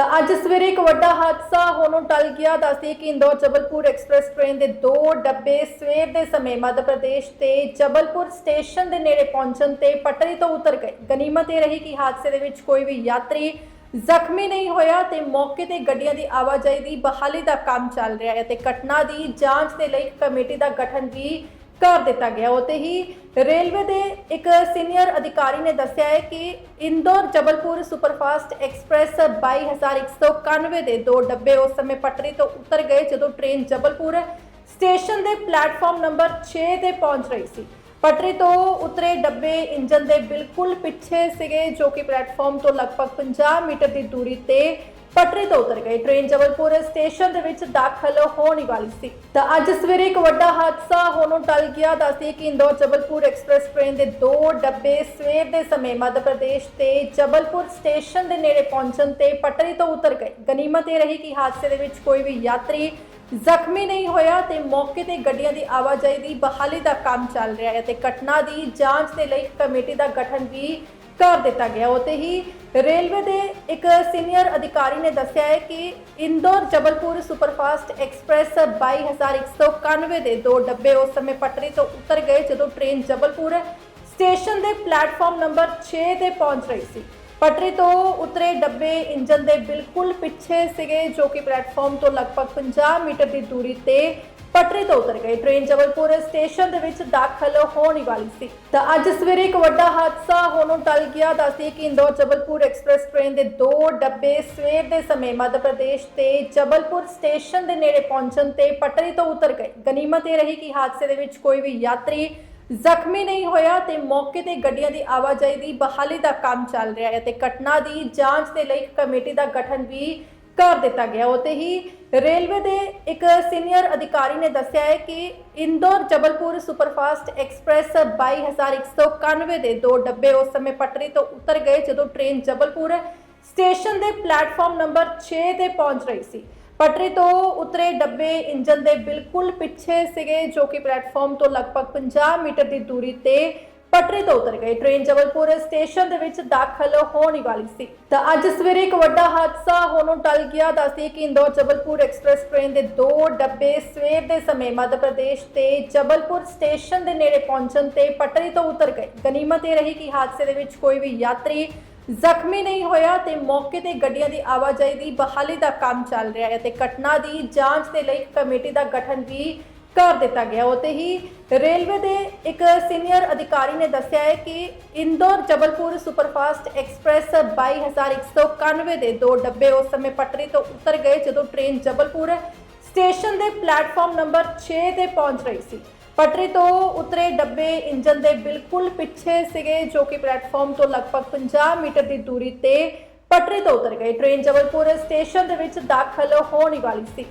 ਤਾਂ ਅੱਜ ਸਵੇਰੇ ਇੱਕ ਵੱਡਾ ਹਾਦਸਾ ਹੋਣੋਂ ਟਲ ਗਿਆ। ਦੱਸਦੇ ਕਿ ਇੰਦੌਰ ਜਬਲਪੁਰ ਐਕਸਪ੍ਰੈਸ ਟ੍ਰੇਨ ਦੇ ਦੋ ਡੱਬੇ ਸਵੇਰ ਦੇ ਸਮੇਂ ਮੱਧ ਪ੍ਰਦੇਸ਼ ਤੇ ਜਬਲਪੁਰ ਸਟੇਸ਼ਨ ਦੇ ਨੇੜੇ ਪਹੁੰਚਣ ਤੇ ਪਟੜੀ ਤੋਂ ਉਤਰ ਗਏ। ਗਨੀਮਤ ਇਹ ਰਹੀ ਕਿ ਹਾਦਸੇ ਦੇ ਵਿੱਚ ਕੋਈ ਵੀ ਯਾਤਰੀ ਜ਼ਖਮੀ ਨਹੀਂ ਹੋਇਆ ਤੇ ਮੌਕੇ ਤੇ ਗੱਡੀਆਂ ਦੀ ਆਵਾਜਾਈ ਦੀ ਬਹਾਲੀ ਦਾ ਕੰਮ ਚੱਲ ਰਿਹਾ ਹੈ ਤੇ ਘਟਨਾ ਦੀ ਜਾਂਚ ਦੇ ਲਈ ਕਮੇਟੀ ਦਾ ਗਠਨ ਵੀ ਕਰ ਦਿੱਤਾ ਗਿਆ। ਉਤੇ ਹੀ ਰੇਲਵੇ ਦੇ ਇੱਕ ਸੀਨੀਅਰ ਅਧਿਕਾਰੀ ਨੇ ਦੱਸਿਆ ਹੈ ਕਿ ਇੰਦੌਰ ਜਬਲਪੁਰ ਸੁਪਰਫਾਸਟ ਐਕਸਪ੍ਰੈਸ 22191 ਦੇ ਦੋ ਡੱਬੇ ਉਸ ਸਮੇਂ ਪਟੜੀ ਤੋਂ ਉਤਰ ਗਏ ਜਦੋਂ ਟ੍ਰੇਨ ਜਬਲਪੁਰ ਸਟੇਸ਼ਨ ਦੇ ਪਲੇਟਫਾਰਮ ਨੰਬਰ 6 ਤੇ ਪਹੁੰਚ ਰਹੀ ਸੀ। ਪਟਰੀ ਤੋਂ ਉਤਰੇ ਡੱਬੇ ਇੰਜਨ ਦੇ ਬਿਲਕੁਲ ਪਿੱਛੇ ਸੀਗੇ, ਜੋ ਕਿ ਪਲੇਟਫਾਰਮ ਤੋਂ ਲਗਭਗ 50 ਮੀਟਰ ਦੀ ਦੂਰੀ ਤੇ ਪਟੜੀ ਤੋਂ ਉਤਰ ਗਏ। ਟ੍ਰੇਨ ਜਬਲਪੁਰ ਸਟੇਸ਼ਨ ਦੇ ਵਿੱਚ ਦਾਖਲ ਹੋਣ ਵਾਲੀ ਸੀ। ਤਾਂ ਅੱਜ ਸਵੇਰੇ ਇੱਕ ਵੱਡਾ ਹਾਦਸਾ ਹੋਣੋਂ ਟਲ ਗਿਆ। ਦੱਸਦੇ ਕਿ ਇੰਦੌਰ ਜਬਲਪੁਰ ਐਕਸਪ੍ਰੈਸ ਟ੍ਰੇਨ ਦੇ ਦੋ ਡੱਬੇ ਸਵੇਰ ਦੇ ਸਮੇਂ ਮੱਧ ਪ੍ਰਦੇਸ਼ ਤੇ ਜਬਲਪੁਰ ਸਟੇਸ਼ਨ ਦੇ ਨੇੜੇ ਪਹੁੰਚਣ ਤੇ ਪਟਰੀ ਤੋਂ ਉਤਰ ਗਏ। ਗਨੀਮਤ ਇਹ ਰਹੀ ਕਿ ਹਾਦਸੇ ਦੇ ਵਿੱਚ ਕੋਈ ਵੀ ਯਾਤਰੀ ਜ਼ਖਮੀ ਨਹੀਂ ਹੋਇਆ ਤੇ ਮੌਕੇ ਤੇ ਗੱਡੀਆਂ ਦੀ ਆਵਾਜਾਈ ਦੀ ਬਹਾਲੀ ਦਾ ਕੰਮ ਚੱਲ ਰਿਹਾ ਹੈ ਤੇ ਘਟਨਾ ਦੀ ਜਾਂਚ ਦੇ ਲਈ ਕਮੇਟੀ ਦਾ ਗਠਨ ਵੀ ਕਰ ਦਿੱਤਾ ਗਿਆ। ਉਤੇ ਹੀ ਰੇਲਵੇ ਦੇ ਇੱਕ ਸੀਨੀਅਰ ਅਧਿਕਾਰੀ ਨੇ ਦੱਸਿਆ ਹੈ ਕਿ ਇੰਦੌਰ ਜਬਲਪੁਰ ਸੁਪਰਫਾਸਟ ਐਕਸਪ੍ਰੈਸ 22191 ਦੇ ਦੋ ਡੱਬੇ ਉਸ ਸਮੇਂ ਪਟਰੀ ਤੋਂ ਉਤਰ ਗਏ ਜਦੋਂ ਟ੍ਰੇਨ ਜਬਲਪੁਰ ਸਟੇਸ਼ਨ ਦੇ ਪਲੇਟਫਾਰਮ ਨੰਬਰ 6 ਤੇ ਪਹੁੰਚ ਰਹੀ ਸੀ। ਪਟਰੀ ਤੋਂ ਉਤਰੇ ਡੱਬੇ ਇੰਜਨ ਦੇ ਬਿਲਕੁਲ ਪਿੱਛੇ ਸੀਗੇ, ਜੋ ਕਿ ਪਲੇਟਫਾਰਮ ਤੋਂ ਲਗਭਗ 50 ਮੀਟਰ ਦੀ ਦੂਰੀ ਤੇ ਪਟੜੀ ਤੋਂ ਉਤਰ ਗਏ। ਟ੍ਰੇਨ ਜਬਲਪੁਰ ਸਟੇਸ਼ਨ ਦੇ ਵਿੱਚ ਦਾਖਲ ਹੋਣ ਵਾਲੀ ਸੀ। ਤਾਂ ਅੱਜ ਸਵੇਰੇ ਇੱਕ ਵੱਡਾ ਹਾਦਸਾ ਹੋਣੋਂ ਟਲ ਗਿਆ ਦੱਸਦੇ ਕਿ ਇੰਦੌਰ ਜਬਲਪੁਰ ਐਕਸਪ੍ਰੈਸ ਟ੍ਰੇਨ ਦੇ ਦੋ ਡੱਬੇ ਸਵੇਰ ਦੇ ਸਮੇਂ ਮੱਧ ਪ੍ਰਦੇਸ਼ ਤੇ ਜਬਲਪੁਰ ਸਟੇਸ਼ਨ ਦੇ ਨੇੜੇ ਪਹੁੰਚਣ ਤੇ ਪਟਰੀ ਤੋਂ ਉਤਰ ਗਏ। ਗਨੀਮਤ ਇਹ ਰਹੀ ਕਿ ਹਾਦਸੇ ਦੇ ਵਿੱਚ ਕੋਈ ਵੀ ਯਾਤਰੀ ਜ਼ਖਮੀ ਨਹੀਂ ਹੋਇਆ ਤੇ ਮੌਕੇ ਤੇ ਗੱਡੀਆਂ ਦੀ ਆਵਾਜਾਈ ਦੀ ਬਹਾਲੀ ਦਾ ਕੰਮ ਚੱਲ ਰਿਹਾ ਹੈ ਤੇ ਘਟਨਾ ਦੀ ਜਾਂਚ ਦੇ ਲਈ ਕਮੇਟੀ ਦਾ ਗਠਨ ਵੀ ਕਰ ਦਿੱਤਾ ਗਿਆ। ਉਤੇ ਹੀ ਰੇਲਵੇ ਦੇ ਇੱਕ ਸੀਨੀਅਰ ਅਧਿਕਾਰੀ ਨੇ ਦੱਸਿਆ ਹੈ ਕਿ ਇੰਦੌਰ ਜਬਲਪੁਰ ਸੁਪਰਫਾਸਟ ਐਕਸਪ੍ਰੈਸ 22191 ਦੇ ਦੋ ਡੱਬੇ ਉਸ ਸਮੇਂ ਪਟਰੀ ਤੋਂ ਉਤਰ ਗਏ ਜਦੋਂ ਟ੍ਰੇਨ ਜਬਲਪੁਰ ਸਟੇਸ਼ਨ ਦੇ ਪਲੇਟਫਾਰਮ ਨੰਬਰ 6 ਤੇ ਪਹੁੰਚ ਰਹੀ ਸੀ। ਪਟਰੀ ਤੋਂ ਉਤਰੇ ਡੱਬੇ ਇੰਜਨ ਦੇ ਬਿਲਕੁਲ ਪਿੱਛੇ ਸੀਗੇ, ਜੋ ਕਿ ਪਲੇਟਫਾਰਮ ਤੋਂ ਲਗਭਗ 50 ਮੀਟਰ ਦੀ ਦੂਰੀ ਤੇ ਪਟੜੀ ਤੋਂ ਉਤਰ ਗਏ। ਟ੍ਰੇਨ ਜਬਲਪੁਰ ਸਟੇਸ਼ਨ ਦੇ ਵਿੱਚ ਦਾਖਲ ਹੋਣ ਵਾਲੀ ਸੀ। ਤਾਂ ਅੱਜ ਸਵੇਰੇ ਇੱਕ ਵੱਡਾ ਹਾਦਸਾ ਹੋਣੋਂ ਟਲ ਗਿਆ। ਦੱਸਦੇ ਕਿ ਇੰਦੌਰ ਜਬਲਪੁਰ ਐਕਸਪ੍ਰੈਸ ਟ੍ਰੇਨ ਦੇ ਦੋ ਡੱਬੇ ਸਵੇਰ ਦੇ ਸਮੇਂ ਮੱਧ ਪ੍ਰਦੇਸ਼ ਤੇ ਜਬਲਪੁਰ ਸਟੇਸ਼ਨ ਦੇ ਨੇੜੇ ਪਹੁੰਚਣ ਤੇ ਪਟਰੀ ਤੋਂ ਉਤਰ ਗਏ। ਗਨੀਮਤ ਇਹ ਰਹੀ ਕਿ ਹਾਦਸੇ ਦੇ ਵਿੱਚ ਕੋਈ ਵੀ ਯਾਤਰੀ ਜ਼ਖਮੀ ਨਹੀਂ ਹੋਇਆ ਤੇ ਮੌਕੇ ਤੇ ਗੱਡੀਆਂ ਦੀ ਆਵਾਜਾਈ ਦੀ ਬਹਾਲੀ ਦਾ ਕੰਮ ਚੱਲ ਰਿਹਾ ਹੈ ਤੇ ਘਟਨਾ ਦੀ ਜਾਂਚ ਦੇ ਲਈ ਕਮੇਟੀ ਦਾ ਗਠਨ ਵੀ ਕਰ ਦਿੱਤਾ ਗਿਆ। ਉਤੇ ਹੀ ਰੇਲਵੇ ਦੇ ਇੱਕ ਸੀਨੀਅਰ ਅਧਿਕਾਰੀ ਨੇ ਦੱਸਿਆ ਹੈ ਕਿ ਇੰਦੌਰ ਜਬਲਪੁਰ ਸੁਪਰਫਾਸਟ ਐਕਸਪ੍ਰੈਸ 22191 ਦੇ ਦੋ ਡੱਬੇ ਉਸ ਸਮੇਂ ਪਟਰੀ ਤੋਂ ਉਤਰ ਗਏ ਜਦੋਂ ਟ੍ਰੇਨ ਜਬਲਪੁਰ ਸਟੇਸ਼ਨ ਦੇ ਪਲੇਟਫਾਰਮ ਨੰਬਰ 6 ਤੇ ਪਹੁੰਚ ਰਹੀ ਸੀ। ਪਟਰੀ ਤੋਂ ਉਤਰੇ ਡੱਬੇ ਇੰਜਨ ਦੇ ਬਿਲਕੁਲ ਪਿੱਛੇ ਸੀਗੇ, ਜੋ ਕਿ ਪਲੇਟਫਾਰਮ ਤੋਂ ਲਗਭਗ 50 ਮੀਟਰ ਦੀ ਦੂਰੀ ਤੇ ਪਟਰੀ ਤੋਂ ਉਤਰ ਗਏ। ਟ੍ਰੇਨ ਜਬਲਪੁਰ ਸਟੇਸ਼ਨ ਦੇ ਵਿੱਚ ਦਾਖਲ ਹੋਣ ਵਾਲੀ ਸੀ।